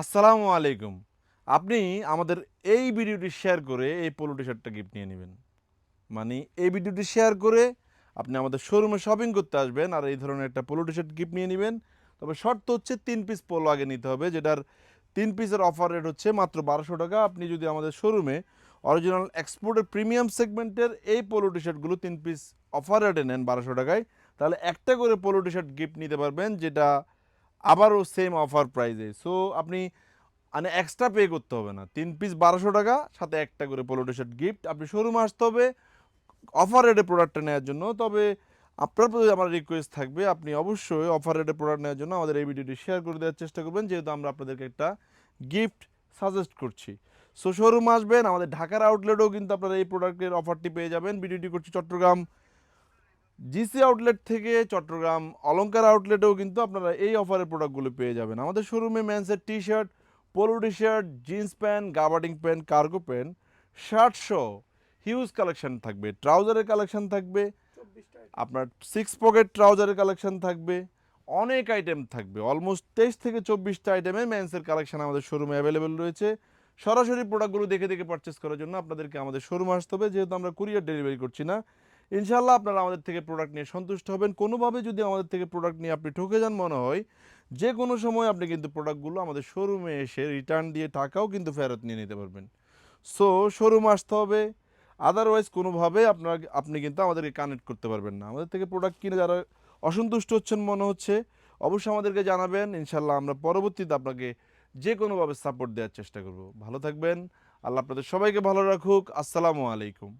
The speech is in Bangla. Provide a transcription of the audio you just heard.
আসসালামু আলাইকুম। আপনি আমাদের এই ভিডিওটি শেয়ার করে এই পোলো টি শার্টটা গিফট নিয়ে নেবেন। মানে এই ভিডিওটি শেয়ার করে আপনি আমাদের শোরুমে শপিং করতে আসবেন আর এই ধরনের একটা পোলো টি শার্ট গিফট নিয়ে নেবেন। তবে শর্ত হচ্ছে তিন পিস পোলো আগে নিতে হবে, যেটার তিন পিসের অফার রেট হচ্ছে মাত্র বারোশো টাকা। আপনি যদি আমাদের শোরুমে অরিজিনাল এক্সপোর্টের প্রিমিয়াম সেগমেন্টের এই পোলো টি শার্টগুলো তিন পিস অফার রেটে নেন বারোশো টাকায়, তাহলে একটা করে পোলো টি শার্ট গিফট নিতে পারবেন, যেটা আবারও সেম অফার প্রাইজে সো আপনি মানে এক্সট্রা পে করতে হবে না। তিন পিস বারোশো টাকা, সাথে একটা করে পোলো টি শার্ট গিফট আপনি শোরুমে আসতে হবে অফার রেটে প্রোডাক্টটা নেওয়ার জন্য। তবে আপনার প্রতি আমার রিকোয়েস্ট থাকবে, আপনি অবশ্যই অফার রেটে প্রোডাক্ট নেওয়ার জন্য আমাদের এই ভিডিওটি শেয়ার করে দেওয়ার চেষ্টা করবেন। যেহেতু আমরা আপনাদেরকে একটা গিফট সাজেস্ট করছি। সো শোরুম আসবেন, আমাদের ঢাকার আউটলেটেও কিন্তু আপনারা এই প্রোডাক্টের অফারটি পেয়ে যাবেন। ভিডিওটি করছি চট্টগ্রাম জিসি আউটলেট থেকে চট্টগ্রাম অলংকার আউটলেটেও কিন্তু আপনারা এই অফারের প্রোডাক্টগুলো পেয়ে যাবেন। আমাদের শোরুমে ম্যান্সের T shirt polo T shirt jeans pant, gabardine pant, cargo pant, shirt সহ হিউজ কালেকশন থাকবে। ট্রাউজারের কালেকশন থাকবে, আপনার সিক্স পকেট ট্রাউজারের কালেকশন থাকবে, অনেক আইটেম থাকবে। অলমোস্ট তেইশ থেকে চব্বিশটা আইটেমের মেন্সের কালেকশন আমাদের শোরুমে অ্যাভেলেবেল রয়েছে। সরাসরি প্রোডাক্টগুলো দেখে দেখে পারচেস করার জন্য আপনাদেরকে আমাদের শোরুমে আসতে হবে, যেহেতু আমরা কুরিয়ার ডেলিভারি করছি না। ইনশাল্লাহ আপনারা আমাদের থেকে প্রোডাক্ট নিয়ে সন্তুষ্ট হবেন। কোনোভাবে যদি আমাদের থেকে প্রোডাক্ট নিয়ে আপনি ঠকে যান মনে হয় যে কোনো সময় আপনি কিন্তু প্রোডাক্টগুলো আমাদের শোরুমে এসে রিটার্ন দিয়ে টাকাও কিন্তু ফেরত নিয়ে নিতে পারবেন। সো শোরুম আসতে হবে। আদারওয়াইজ কোনোভাবে আপনার, আপনি কিন্তু আমাদেরকে কানেক্ট করতে পারবেন না। আমাদের থেকে প্রোডাক্ট কিনে যারা অসন্তুষ্ট হচ্ছেন মনে হচ্ছে, অবশ্যই আমাদেরকে জানাবেন। ইনশাল্লাহ আমরা পরবর্তীতে আপনাকে যে কোনোভাবে সাপোর্ট দেওয়ার চেষ্টা করব। ভালো থাকবেন। আল্লাহ আপনাদের সবাইকে ভালো রাখুক। আসসালামু আলাইকুম।